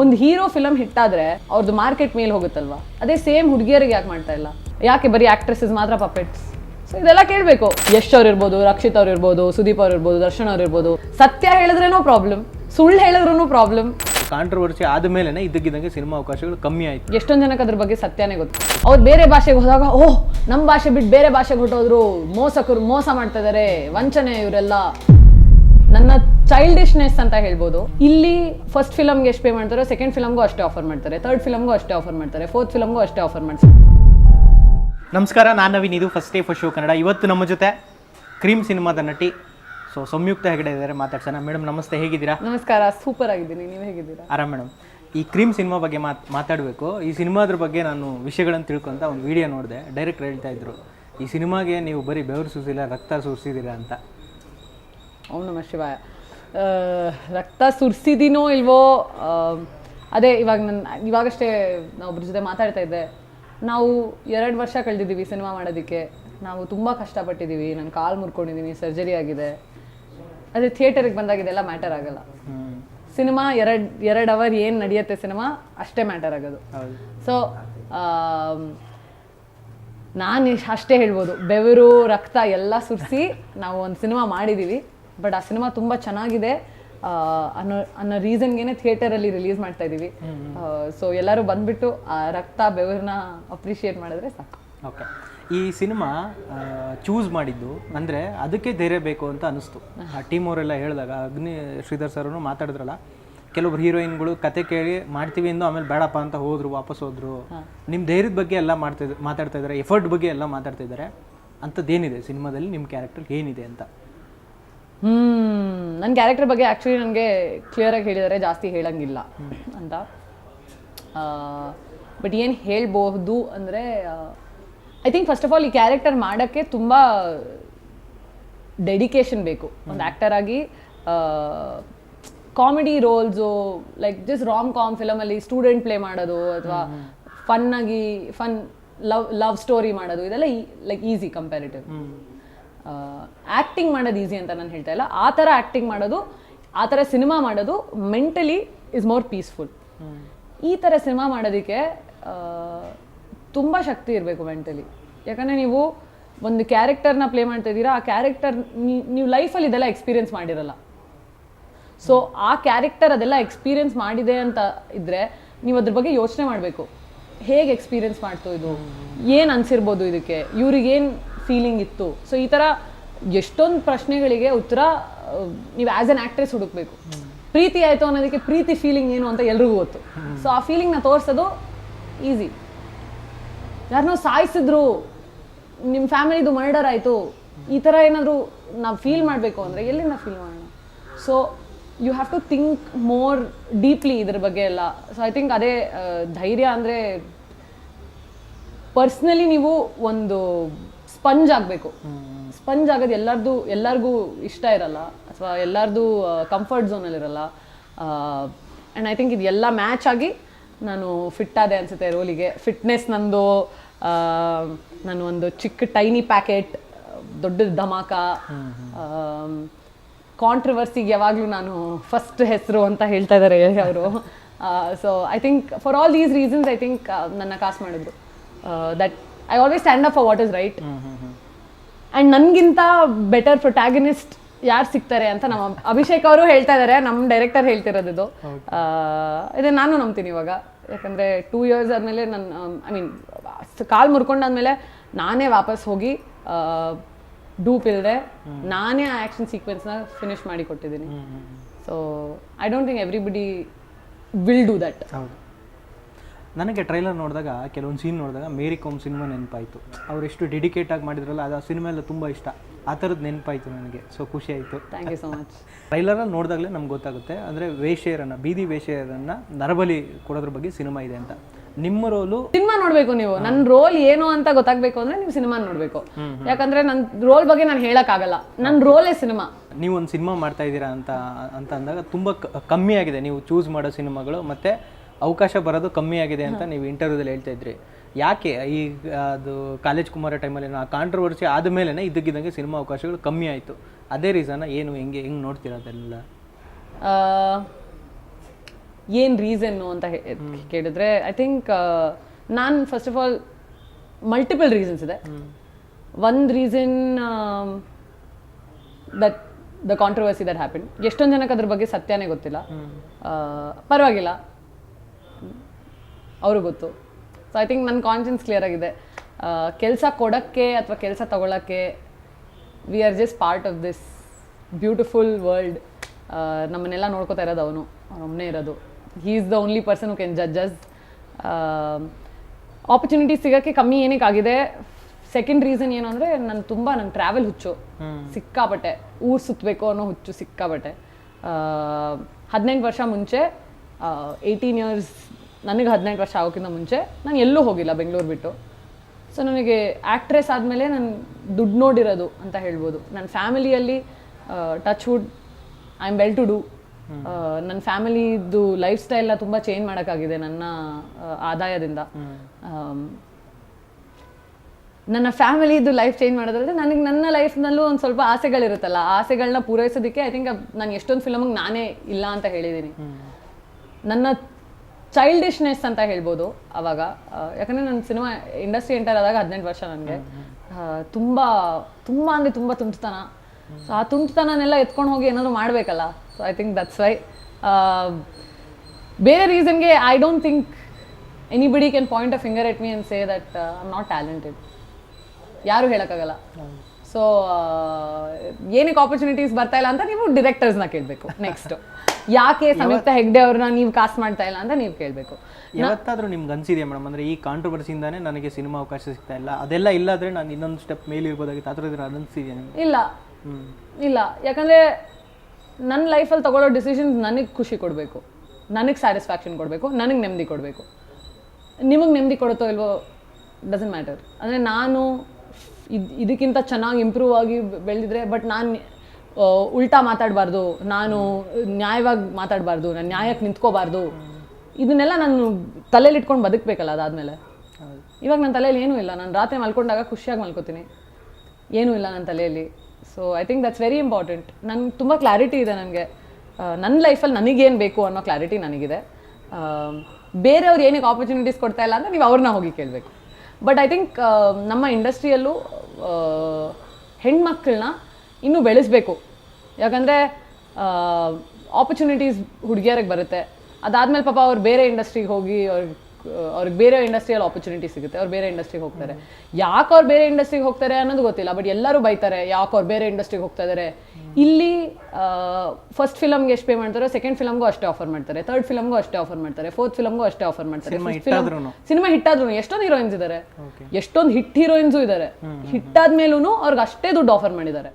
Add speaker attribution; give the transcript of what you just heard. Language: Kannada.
Speaker 1: ಒಂದು ಹೀರೋ ಫಿಲಮ್ ಹಿಟ್ ಆದ್ರೆ ಅವ್ರದ್ದು ಮಾರ್ಕೆಟ್ ಮೇಲೆ ಹೋಗುತ್ತಲ್ವಾ? ಅದೇ ಸೇಮ್ ಹುಡುಗಿಯರಿಗೆ ಯಾಕೆ ಮಾಡ್ತಾ ಇಲ್ಲ? ಯಾಕೆ ಬರೀ ಆಕ್ಟ್ರೆಸಸ್ ಮಾತ್ರ ಪಪೆಟ್ಸ್ ಸೊ ಇದೆಲ್ಲ ಕೇಳಬೇಕು. ಯಶ್ ಅವ್ರು ಇರ್ಬೋದು ರಕ್ಷಿತ್ ಅವ್ರು ಇರ್ಬೋದು ಸುದೀಪ್ ಅವ್ರು ಇರ್ಬೋದು ದರ್ಶನ್ ಅವ್ರು ಇರ್ಬೋದು ಸತ್ಯ ಹೇಳಿದ್ರೇನೋ ಪ್ರಾಬ್ಲಮ್ ಸುಳ್ಳು ಹೇಳಿದ್ರೂ ಪ್ರಾಬ್ಲಮ್
Speaker 2: ಕಾಂಟ್ರವರ್ಸಿ ಆದ್ಮೇಲೆ ಇದ್ದಕ್ಕಿದ್ದಂಗೆ ಸಿನಿಮಾ ಅವಕಾಶಗಳು ಕಮ್ಮಿ ಆಯ್ತು.
Speaker 1: ಎಷ್ಟೊಂದು ಜನಕ್ಕೆ ಅದ್ರ ಬಗ್ಗೆ ಸತ್ಯನೇ ಗೊತ್ತು. ಅವ್ರು ಬೇರೆ ಭಾಷೆಗೆ ಹೋದಾಗ ಓಹ್ ನಮ್ಮ ಭಾಷೆ ಬಿಟ್ಟು ಬೇರೆ ಭಾಷೆಗೆ ಹೊಟ್ಟೋದ್ರು ಮೋಸಕರು ಮೋಸ ಮಾಡ್ತಾ ಇದಾರೆ ವಂಚನೆ ಇವರೆಲ್ಲ. ನನ್ನ ಚೈಲ್ಡಿಶ್ನೆಸ್ ಅಂತ ಹೇಳ್ಬೋದು. ಇಲ್ಲಿ ಫಸ್ಟ್ ಫಿಲಮ್ಗೆ ಎಷ್ಟು ಪೇ ಮಾಡ್ತಾರೆ ಸೆಕೆಂಡ್ ಫಿಲಮ್ಗೂ ಅಷ್ಟೇ ಆಫರ್ ಮಾಡ್ತಾರೆ ಥರ್ಡ್ ಫಿಲಮ್ಗೂ ಅಷ್ಟೇ ಆಫರ್ ಮಾಡ್ತಾರೆ ಫೋರ್ತ್ ಫಿಲಮ್ಗೂ ಅಷ್ಟೇ ಆಫರ್ ಮಾಡ್ತಾರೆ.
Speaker 2: ನಮಸ್ಕಾರ ನಾನು ನವೀನ್ ಇದು first day first show Kannada. ಇವತ್ತು ನಮ್ಮ ಜೊತೆ ಕ್ರೀಮ್ ಸಿನಿಮಾದ ನಟಿ ಸೊ ಸಂಯುಕ್ತ ಹೆಗಡೆ ಇದ್ದಾರೆ ಮಾತಾಡ್ಸೋಣ. ಮೇಡಮ್ ನಮಸ್ತೆ ಹೇಗಿದ್ದೀರಾ?
Speaker 1: ನಮಸ್ಕಾರ ಸೂಪರ್ ಆಗಿದ್ದೀನಿ. ನೀವು ಹೇಗಿದ್ದೀರಾ?
Speaker 2: ಆರಾಮ್ ಮೇಡಮ್. ಈ ಕ್ರೀಮ್ ಸಿನಿಮಾ ಬಗ್ಗೆ ಮಾತ್ ಮಾತಾಡಬೇಕು. ಈ ಸಿನಿಮಾದ್ರ ಬಗ್ಗೆ ನಾನು ವಿಷಯಗಳನ್ನು ತಿಳ್ಕೊಂತ ಒಂದು ವಿಡಿಯೋ ನೋಡಿದೆ. ಡೈರೆಕ್ಟ್ ಹೇಳ್ತಾ ಇದ್ರು ಈ ಸಿನಿಮಾಗೆ ನೀವು ಬರೀ ಬೆವರು ಸುರಿಸಿಲ್ಲ ರಕ್ತ ಸೂಸಿದ್ದೀರಾ ಅಂತ.
Speaker 1: ಓಂ ನಮ ಶಿವಾಯ. ರಕ್ತ ಸುರಿಸಿದೀನೋ ಇಲ್ವೋ ಅದೇ ಇವಾಗ ನನ್ನ ಇವಾಗಷ್ಟೇ ನಾವು ಒಬ್ರ ಜೊತೆ ಮಾತಾಡ್ತಾ ಇದ್ದೆ. ನಾವು ಎರಡು ವರ್ಷ ಕಳೆದಿದ್ದೀವಿ ಸಿನಿಮಾ ಮಾಡೋದಕ್ಕೆ. ನಾವು ತುಂಬ ಕಷ್ಟಪಟ್ಟಿದ್ದೀವಿ. ನಾನು ಕಾಲು ಮುರ್ಕೊಂಡಿದ್ದೀನಿ ಸರ್ಜರಿ ಆಗಿದೆ. ಅದೇ ಥಿಯೇಟರಿಗೆ ಬಂದಾಗ ಇದೆಲ್ಲ ಮ್ಯಾಟರ್ ಆಗಲ್ಲ. ಸಿನಿಮಾ ಎರಡು ಎರಡು ಅವರ್ ಏನು ನಡೆಯುತ್ತೆ ಸಿನಿಮಾ ಅಷ್ಟೇ ಮ್ಯಾಟರ್ ಆಗೋದು. ಸೊ ನಾನು ಅಷ್ಟೇ ಹೇಳ್ಬೋದು. ಬೆವರು ರಕ್ತ ಎಲ್ಲ ಸುರಿಸಿ ನಾವು ಒಂದು ಸಿನಿಮಾ ಮಾಡಿದ್ದೀವಿ ಬಟ್ ಆ ಸಿನಿಮಾ ತುಂಬ ಚೆನ್ನಾಗಿದೆ. ಅನ್ನೋ ಅನ್ನೋ ರೀಸನ್ಗೇನೆ ಥಿಯೇಟರಲ್ಲಿ ರಿಲೀಸ್ ಮಾಡ್ತಾ ಇದ್ದೀವಿ ಸೊ ಎಲ್ಲರೂ ಬಂದ್ಬಿಟ್ಟು ಆ ರಕ್ತ ಬೆವರನ್ನ ಅಪ್ರಿಷಿಯೇಟ್ ಮಾಡಿದ್ರೆ ಸಾಕು.
Speaker 2: ಓಕೆ. ಈ ಸಿನಿಮಾ ಚೂಸ್ ಮಾಡಿದ್ದು ಅಂದರೆ ಅದಕ್ಕೆ ಧೈರ್ಯ ಬೇಕು ಅಂತ ಅನಿಸ್ತು. ಆ ಟೀಮ್ ಅವರೆಲ್ಲ ಹೇಳಿದಾಗ ಅಗ್ನಿ ಶ್ರೀಧರ್ ಸರ್ ಮಾತಾಡಿದ್ರಲ್ಲ ಕೆಲವೊಬ್ರು ಹೀರೋಯಿನ್ಗಳು ಕತೆ ಕೇಳಿ ಮಾಡ್ತೀವಿ ಎಂದು ಆಮೇಲೆ ಬೇಡಪ್ಪ ಅಂತ ಹೋದ್ರು ವಾಪಸ್ ಹೋದ್ರು. ನಿಮ್ಮ ಧೈರ್ಯದ ಬಗ್ಗೆ ಎಲ್ಲ ಮಾಡ್ತಾ ಮಾತಾಡ್ತಾ ಇದ್ದಾರೆ ಎಫರ್ಟ್ ಬಗ್ಗೆ ಎಲ್ಲ ಮಾತಾಡ್ತಾ ಇದ್ದಾರೆ ಅಂಥದ್ದೇನಿದೆ ಸಿನಿಮಾದಲ್ಲಿ ನಿಮ್ಮ ಕ್ಯಾರೆಕ್ಟರ್ ಏನಿದೆ ಅಂತ?
Speaker 1: ಹ್ಮ್ ನನ್ನ ಕ್ಯಾರೆಕ್ಟರ್ ಬಗ್ಗೆ ಆ್ಯಕ್ಚುಲಿ ನನಗೆ ಕ್ಲಿಯರಾಗಿ ಹೇಳಿದರೆ ಜಾಸ್ತಿ ಹೇಳಂಗಿಲ್ಲ ಅಂತ. ಬಟ್ ಏನು ಹೇಳ್ಬಹುದು ಅಂದರೆ I think first of all ಈ ಕ್ಯಾರೆಕ್ಟರ್ ಮಾಡೋಕ್ಕೆ ತುಂಬ ಡೆಡಿಕೇಶನ್ ಬೇಕು. ಒಂದು ಆ್ಯಕ್ಟರ್ ಆಗಿ comedy roles like just rom com ಫಿಲಮಲ್ಲಿ student play ಮಾಡೋದು ಅಥವಾ ಫನ್ನಾಗಿ ಫನ್ ಲವ್ ಲವ್ ಸ್ಟೋರಿ ಮಾಡೋದು ಇದೆಲ್ಲ ಲೈಕ್ ಈಸಿ ಕಂಪ್ಯಾರಿಟಿವ್ ಆ್ಯಕ್ಟಿಂಗ್ ಮಾಡೋದು ಈಸಿ ಅಂತ ನಾನು ಹೇಳ್ತಾ ಇಲ್ಲ. ಆ ಥರ ಆ್ಯಕ್ಟಿಂಗ್ ಮಾಡೋದು ಆ ಥರ ಸಿನಿಮಾ ಮಾಡೋದು ಮೆಂಟಲಿ ಇಸ್ ಮೋರ್ ಪೀಸ್ಫುಲ್ ಈ ಥರ ಸಿನಿಮಾ ಮಾಡೋದಕ್ಕೆ ತುಂಬ ಶಕ್ತಿ ಇರಬೇಕು ಮೆಂಟಲಿ ಯಾಕಂದರೆ ನೀವು ಒಂದು ಕ್ಯಾರೆಕ್ಟರ್ನ ಪ್ಲೇ ಮಾಡ್ತಾ ಇದ್ದೀರಾ ಆ ಕ್ಯಾರೆಕ್ಟರ್ ನೀವು ಲೈಫಲ್ಲಿ ಇದೆಲ್ಲ ಎಕ್ಸ್ಪೀರಿಯನ್ಸ್ ಮಾಡಿರಲ್ಲ. ಸೊ ಆ ಕ್ಯಾರೆಕ್ಟರ್ ಅದೆಲ್ಲ ಎಕ್ಸ್ಪೀರಿಯನ್ಸ್ ಮಾಡಿದೆ ಅಂತ ಇದ್ದರೆ ನೀವು ಅದ್ರ ಬಗ್ಗೆ ಯೋಚನೆ ಮಾಡಬೇಕು. ಹೇಗೆ ಎಕ್ಸ್ಪೀರಿಯೆನ್ಸ್ ಮಾಡ್ತು ಇದು? ಏನು ಅನಿಸಿರ್ಬೋದು ಇದಕ್ಕೆ? ಇವ್ರಿಗೇನು ಫೀಲಿಂಗ್ ಇತ್ತು. ಸೊ ಈ ಥರ ಎಷ್ಟೊಂದು ಪ್ರಶ್ನೆಗಳಿಗೆ ಉತ್ತರ ನೀವು ಆ್ಯಸ್ ಎನ್ ಆ್ಯಕ್ಟ್ರೆಸ್ ಹುಡುಕ್ಬೇಕು. ಪ್ರೀತಿ ಆಯಿತು ಅನ್ನೋದಕ್ಕೆ ಪ್ರೀತಿ ಫೀಲಿಂಗ್ ಏನು ಅಂತ ಎಲ್ರಿಗೂ ಗೊತ್ತು. ಸೊ ಆ ಫೀಲಿಂಗ್ನ ತೋರಿಸೋದು ಈಸಿ ಯಾರನ್ನೋ ಸಾಯಿಸಿದ್ರು ನಿಮ್ಮ ಫ್ಯಾಮಿಲಿದು ಮರ್ಡರ್ ಆಯಿತು, ಈ ಥರ ಏನಾದರೂ ನಾವು ಫೀಲ್ ಮಾಡಬೇಕು ಅಂದರೆ ಎಲ್ಲಿಂದ ಫೀಲ್ ಮಾಡೋಣ? So you have to think more deeply ಇದ್ರ ಬಗ್ಗೆ ಎಲ್ಲ. ಸೊ ಐ ಥಿಂಕ್ ಅದೇ ಧೈರ್ಯ ಅಂದರೆ ಪರ್ಸ್ನಲಿ ನೀವು ಒಂದು ಸ್ಪಂಜ್ ಆಗಬೇಕು. ಸ್ಪಂಜ್ ಆಗೋದು ಎಲ್ಲರದು, ಎಲ್ಲರಿಗೂ ಇಷ್ಟ ಇರಲ್ಲ. ಅಥವಾ ಎಲ್ಲರದು ಕಂಫರ್ಟ್ ಝೋನಲ್ಲಿ ಇರಲ್ಲ. ಆ್ಯಂಡ್ ಐ ಥಿಂಕ್ ಇದು ಎಲ್ಲ ಮ್ಯಾಚ್ ಆಗಿ ನಾನು ಫಿಟ್ ಆದೆ ಅನಿಸುತ್ತೆ ರೋಲಿಗೆ. ಫಿಟ್ನೆಸ್ ನಂದು ನಾನು ಒಂದು ಚಿಕ್ಕ ಟೈನಿ ಪ್ಯಾಕೆಟ್ ದೊಡ್ಡ ಧಮಾಕ ಕಾಂಟ್ರವರ್ಸಿಗೆ ಯಾವಾಗಲೂ ನಾನು ಫಸ್ಟ್ ಹೆಸರು ಅಂತ ಹೇಳ್ತಾ ಇದ್ದಾರೆ ಅವರು. So I think for all these reasons I think ನನ್ನ ಕಾಸ್ ಮಾಡಿದ್ರು. That I always stand up for what is right and ನನಗಿಂತ ಬೆಟರ್ ಪ್ರೊಟ್ಯಾಗನಿಸ್ಟ್ ಯಾರು ಸಿಗ್ತಾರೆ ಅಂತ ನಮ್ಮ ಅಭಿಷೇಕ್ ಅವರು ಹೇಳ್ತಾ ಇದ್ದಾರೆ ನಮ್ಮ ಡೈರೆಕ್ಟರ್ ಹೇಳ್ತಿರೋದು ಇದು. ಇದನ್ನು ನಾನು ನಂಬ್ತೀನಿ ಇವಾಗ. ಯಾಕಂದರೆ ಟೂ ಇಯರ್ಸ್ ಆದಮೇಲೆ ನನ್ನ ಐ ಮೀನ್ ಕಾಲು ಮುರ್ಕೊಂಡಾದ್ಮೇಲೆ ನಾನೇ ವಾಪಸ್ ಹೋಗಿ ಡೂಪ್ ಇಲ್ಲದೆ ನಾನೇ ಆ ಆ್ಯಕ್ಷನ್ ಸೀಕ್ವೆನ್ಸ್ನ ಫಿನಿಶ್ ಮಾಡಿ ಕೊಟ್ಟಿದ್ದೀನಿ. So I don't think everybody will do that
Speaker 2: ನನಗೆ ಟ್ರೈಲರ್ ನೋಡಿದಾಗ ಕೆಲವೊಂದು ಸೀನ್ ನೋಡಿದಾಗ ಮೇರಿ ಕೋಮ್ ಸಿನಿಮಾ ನೆನಪಾಯಿತು. ಅವ್ರು ಎಷ್ಟು ಡೆಡಿಕೇಟ್ ಆಗಿ ಮಾಡಿದ್ರಲ್ಲ ಅದು ಆ ಸಿನಿಮಾ ಎಲ್ಲ ತುಂಬ ಇಷ್ಟ. ಆ ಥರದ್ದು ನೆನಪಾಯಿತು ನನಗೆ. ಸೊ ಖುಷಿ ಆಯಿತು.
Speaker 1: ಥ್ಯಾಂಕ್ ಯು ಸೊ ಮಚ್
Speaker 2: ಟ್ರೈಲರಲ್ಲಿ ನೋಡಿದಾಗಲೇ ನಮ್ಗೆ ಗೊತ್ತಾಗುತ್ತೆ. ಅಂದರೆ ವೇಷೆಯರನ್ನು ಬೀದಿ ವೇಷೆಯರನ್ನು ನರಬಲಿ ಕೊಡೋದ್ರ ಬಗ್ಗೆ ಸಿನಿಮಾ ಇದೆ ಅಂತ. ನಿಮ್ಮ ರೋಲು
Speaker 1: ಸಿನಿಮಾ ನೋಡ್ಬೇಕು ನೀವು. ನನ್ನ ರೋಲ್ ಏನು ಅಂತ ಗೊತ್ತಾಗ್ಬೇಕು ಅಂದ್ರೆ ನೀವು ಸಿನಿಮಾ ನೋಡ್ಬೇಕು. ಯಾಕಂದ್ರೆ ನನ್ನ ರೋಲ್ ಬಗ್ಗೆ ನಾನು ಹೇಳಕ್ಕಾಗಲ್ಲ. ನನ್ನ ರೋಲೇ ಸಿನಿಮಾ
Speaker 2: ನೀವು ಒಂದು ಸಿನಿಮಾ ಮಾಡ್ತಾ ಇದ್ದೀರಾ ಅಂತ ಅಂತ ಅಂದಾಗ ತುಂಬ ಕಮ್ಮಿ ಆಗಿದೆ. ನೀವು ಚೂಸ್ ಮಾಡೋ ಸಿನಿಮಾಗಳು ಮತ್ತು ಅವಕಾಶ ಬರೋದು ಕಮ್ಮಿ ಆಗಿದೆ ಅಂತ ನೀವು ಇಂಟರ್ವ್ಯೂದಲ್ಲಿ ಹೇಳ್ತಾ ಇದ್ರಿ. ಯಾಕೆ ಈ ಅದು ಕಾಲೇಜ್ ಕುಮಾರ ಟೈಮಲ್ಲಿ ಆ ಕಾಂಟ್ರವರ್ಸಿ ಆದಮೇಲೆ ಇದ್ದಕ್ಕಿದ್ದಂಗೆ ಸಿನಿಮಾ ಅವಕಾಶಗಳು ಕಮ್ಮಿ ಆಯಿತು. ಅದೇ ರೀಸನ ಏನು ಹೆಂಗೆ ಹೆಂಗೆ ನೋಡ್ತೀರಾ ಅದೆಲ್ಲ?
Speaker 1: ಏನು ರೀಸನ್ನು ಅಂತ ಕೇಳಿದ್ರೆ ಐ ಥಿಂಕ್ ನಾನು first of all multiple reasons ಇದೆ. ಒಂದು reason that the controversy that happen ಎಷ್ಟೊಂದು ಜನಕ್ಕೆ ಅದ್ರ ಬಗ್ಗೆ ಸತ್ಯನೇ ಗೊತ್ತಿಲ್ಲ. ಆ, ಪರವಾಗಿಲ್ಲ. ಅವರು ಗೊತ್ತು. ಸೊ ಐ ಥಿಂಕ್ ನನ್ನ ಕಾನ್ಷಿಯನ್ಸ್ ಕ್ಲಿಯರ್ ಆಗಿದೆ. ಕೆಲಸ ಕೊಡೋಕ್ಕೆ ಅಥವಾ ಕೆಲಸ ತಗೊಳ್ಳೋಕ್ಕೆ we are just part of this beautiful world ನಮ್ಮನ್ನೆಲ್ಲ ನೋಡ್ಕೋತಾ ಇರೋದು ಅವನು. ಅವನೇ ಇರೋದು. He is the only person who can judges opportunity ಸಿಗೋಕ್ಕೆ ಕಮ್ಮಿ ಏನಕ್ಕೆ ಆಗಿದೆ? ಸೆಕೆಂಡ್ ರೀಸನ್ ಏನು ಅಂದರೆ ನಾನು ತುಂಬ ನನ್ನ ಟ್ರಾವೆಲ್ ಹುಚ್ಚು. ಸಿಕ್ಕಾಪಟ್ಟೆ. ಊರು ಸುತ್ತಬೇಕು ಅನ್ನೋ ಹುಚ್ಚು ಸಿಕ್ಕಾಪಟ್ಟೆ. ಹದಿನೆಂಟು ವರ್ಷ ಮುಂಚೆ ಏಯ್ಟೀನ್ ಇಯರ್ಸ್ ನನಗೆ ಹದಿನೆಂಟು ವರ್ಷ ಆಗೋಕ್ಕಿಂತ ಮುಂಚೆ ನಾನು ಎಲ್ಲೂ ಹೋಗಿಲ್ಲ ಬೆಂಗಳೂರು ಬಿಟ್ಟು. ಸೊ ನನಗೆ ಆ್ಯಕ್ಟ್ರೆಸ್ ಆದಮೇಲೆ ನಾನು ದುಡ್ಡು ನೋಡಿರೋದು ಅಂತ ಹೇಳ್ಬೋದು. ನನ್ನ ಫ್ಯಾಮಿಲಿಯಲ್ಲಿ touch wood I am well to do ನನ್ನ ಫ್ಯಾಮಿಲಿದು ಲೈಫ್ ಸ್ಟೈಲ್ನ ತುಂಬ ಚೇಂಜ್ ಮಾಡೋಕ್ಕಾಗಿದೆ ನನ್ನ ಆದಾಯದಿಂದ. ನನ್ನ ಫ್ಯಾಮಿಲಿದು ಲೈಫ್ ಚೇಂಜ್ ಮಾಡೋದ್ರಲ್ಲಿ ನನಗೆ ನನ್ನ ಲೈಫ್ನಲ್ಲೂ ಒಂದು ಸ್ವಲ್ಪ ಆಸೆಗಳಿರುತ್ತಲ್ಲ. ಆಸೆಗಳನ್ನ ಪೂರೈಸೋದಕ್ಕೆ ಐ ಥಿಂಕ್ ನಾನು ಎಷ್ಟೊಂದು ಫಿಲಮಿಗೆ ನಾನೇ ಇಲ್ಲ ಅಂತ ಹೇಳಿದ್ದೀನಿ ನನ್ನ ಚೈಲ್ಡಿಶ್ನೆಸ್ ಅಂತ ಹೇಳ್ಬೋದು ಅವಾಗ. ಯಾಕಂದ್ರೆ ನನ್ನ ಸಿನಿಮಾ ಇಂಡಸ್ಟ್ರಿ ಎಂಟರ್ ಆದಾಗ ಹದಿನೆಂಟು ವರ್ಷ ನನಗೆ. ತುಂಬ ತುಂಬ ಅಂದರೆ ತುಂಬ ತುಂಟತನ. ಸೊ ಆ ತುಂಟತನನೆಲ್ಲ ಎತ್ಕೊಂಡು ಹೋಗಿ ಏನಾದರೂ ಮಾಡಬೇಕಲ್ಲ? So I think that's why ಬೇರೆ ರೀಸನ್ಗೆ I don't think anybody can point a finger at me and say that I am not talented ಯಾರು ಹೇಳೋಕ್ಕಾಗಲ್ಲ. ಸೊ ಏನಕ್ಕೆ ಆಪರ್ಚುನಿಟೀಸ್ ಬರ್ತಾ ಇಲ್ಲ ಅಂತ ನೀವು ಡಿರೆಕ್ಟರ್ಸ್ನ ಕೇಳಬೇಕು ನೆಕ್ಸ್ಟ್ ಯಾಕೆ ಸಂಯುಕ್ತ ಹೆಗ್ಡೆ ಅವ್ರನ್ನ ನೀವು ಕಾಸ್ಟ್ ಮಾಡ್ತಾ ಇಲ್ಲ ಅಂತ ನೀವು ಕೇಳಬೇಕು.
Speaker 2: ಯಾವತ್ತಾದ್ರೂ ನಿಮ್ಗೆ ಅನ್ಸಿದೆಯಾ ಮೇಡಮ್ ಅಂದ್ರೆ ಈ ಕಾಂಟ್ರವರ್ಸಿಯಿಂದಾನೇ ನನಗೆ ಸಿನಿಮಾ ಅವಕಾಶ ಸಿಗ್ತಾ ಇಲ್ಲ. ಅದೆಲ್ಲ ಇಲ್ಲಾದ್ರೆ ನಾನು ಇನ್ನೊಂದು ಸ್ಟೆಪ್ ಮೇಲೆ ಇರ್ಬೋದಾಗಿತ್ತು. ಆ ಥರದ್ದು ಅನಿಸ್ತಿದೆಯಾ ನಿಮ್ಗೆ?
Speaker 1: ಇಲ್ಲ. ಇಲ್ಲ. ಯಾಕಂದ್ರೆ ನನ್ನ ಲೈಫಲ್ಲಿ ತಗೊಳ್ಳೋ ಡಿಸಿಷನ್ಸ್ ನನಗೆ ಖುಷಿ ಕೊಡಬೇಕು. ನನಗೆ ಸ್ಯಾಟಿಸ್ಫ್ಯಾಕ್ಷನ್ ಕೊಡಬೇಕು. ನನಗೆ ನೆಮ್ಮದಿ ಕೊಡಬೇಕು. ನಿಮಗೆ ನೆಮ್ಮದಿ ಕೊಡುತ್ತೋ ಇಲ್ವೋ ಡಸಂಟ್ ಮ್ಯಾಟರ್ ಅಂದರೆ ನಾನು ಇದು ಇದಕ್ಕಿಂತ ಚೆನ್ನಾಗಿ ಇಂಪ್ರೂವ್ ಆಗಿ ಬೆಳೆದಿದ್ರೆ ಬಟ್ ನಾನು ಉಲ್ಟಾ ಮಾತಾಡಬಾರ್ದು ನಾನು ನ್ಯಾಯವಾಗಿ ಮಾತಾಡಬಾರ್ದು ನಾನು ನ್ಯಾಯಕ್ಕೆ ನಿಂತ್ಕೋಬಾರ್ದು. ಇದನ್ನೆಲ್ಲ ನಾನು ತಲೆಯಲ್ಲಿ ಇಟ್ಕೊಂಡು ಬದುಕಬೇಕಲ್ಲ ಅದಾದಮೇಲೆ. ಇವಾಗ ನನ್ನ ತಲೆಯಲ್ಲಿ ಏನೂ ಇಲ್ಲ ನಾನು ರಾತ್ರಿ ಮಲ್ಕೊಂಡಾಗ ಖುಷಿಯಾಗಿ ಮಲ್ಕೋತೀನಿ. ಏನೂ ಇಲ್ಲ ನನ್ನ ತಲೆಯಲ್ಲಿ so I think that's very important ನನಗೆ ತುಂಬ ಕ್ಲಾರಿಟಿ ಇದೆ ನನಗೆ. ನನ್ನ ಲೈಫಲ್ಲಿ ನನಗೇನು ಬೇಕು ಅನ್ನೋ ಕ್ಲಾರಿಟಿ ನನಗಿದೆ. ಬೇರೆಯವ್ರು ಏನಕ್ಕೆ ಆಪರ್ಚುನಿಟೀಸ್ ಕೊಡ್ತಾ ಇಲ್ಲ ಅಂದರೆ ನೀವು ಅವ್ರನ್ನ ಹೋಗಿ ಕೇಳಬೇಕು. ಬಟ್ ಐ ಥಿಂಕ್ ನಮ್ಮ ಇಂಡಸ್ಟ್ರಿಯಲ್ಲೂ ಹೆಣ್ಮಕ್ಳನ್ನ ಇನ್ನೂ ಬೆಳೆಸಬೇಕು. ಯಾಕಂದರೆ ಆಪರ್ಚುನಿಟೀಸ್ ಹುಡುಗಿಯರಿಗೆ ಬರುತ್ತೆ. ಅದಾದಮೇಲೆ ಪಾಪ ಅವ್ರು ಬೇರೆ ಇಂಡಸ್ಟ್ರಿಗೆ ಹೋಗಿ ಅವ್ರಿಗೆ ಅವ್ರಿಗೆ ಬೇರೆ ಇಂಡಸ್ಟ್ರಿಯಲ್ಲಿ ಆಪರ್ಚುನಿಟಿ ಸಿಗುತ್ತೆ. ಅವ್ರು ಬೇರೆ ಇಂಡಸ್ಟ್ರಿಗೆ ಹೋಗ್ತಾರೆ. ಯಾಕೆ ಅವ್ರು ಬೇರೆ ಇಂಡಸ್ಟ್ರಿಗೆ ಹೋಗ್ತಾರೆ ಅನ್ನೋದು ಗೊತ್ತಿಲ್ಲ. ಬಟ್ ಎಲ್ಲರೂ ಬೈತಾರೆ ಯಾಕೆ ಅವ್ರು ಬೇರೆ ಇಂಡಸ್ಟ್ರಿಗೆ ಹೋಗ್ತಾ ಇದ್ದಾರೆ ಇಲ್ಲಿ ಫಸ್ಟ್ ಫಿಲಮ್ಗೆ ಎಷ್ಟು ಪೇ ಮಾಡ್ತಾರೆ ಸೆಕೆಂಡ್ ಫಿಲಮ್ಗೂ ಅಷ್ಟೇ ಆಫರ್ ಮಾಡ್ತಾರೆ. ಥರ್ಡ್ ಫಿಲಮ್ಗೂ ಅಷ್ಟೇ ಆಫರ್ ಮಾಡ್ತಾರೆ. ಫೋರ್ತ್ ಫಿಲಮ್ಗೂ ಅಷ್ಟೇ ಆಫರ್ ಮಾಡ್ತಾರೆ.
Speaker 2: ಸಿನಿಮಾ
Speaker 1: ಹಿಟ್ ಆದ್ರೂ ಎಷ್ಟೊಂದು ಹೀರೋಯಿನ್ಸ್ ಇದ್ದಾರೆ ಎಷ್ಟೊಂದು ಹಿಟ್ ಹೀರೋಯಿನ್ಸು ಇದ್ದಾರೆ ಹಿಟ್ ಆದ್ಮೇಲೂ ಅವ್ರಿಗೆ ಅಷ್ಟೇ ದುಡ್ಡು ಆಫರ್ ಮಾಡಿದ್ದಾರೆ.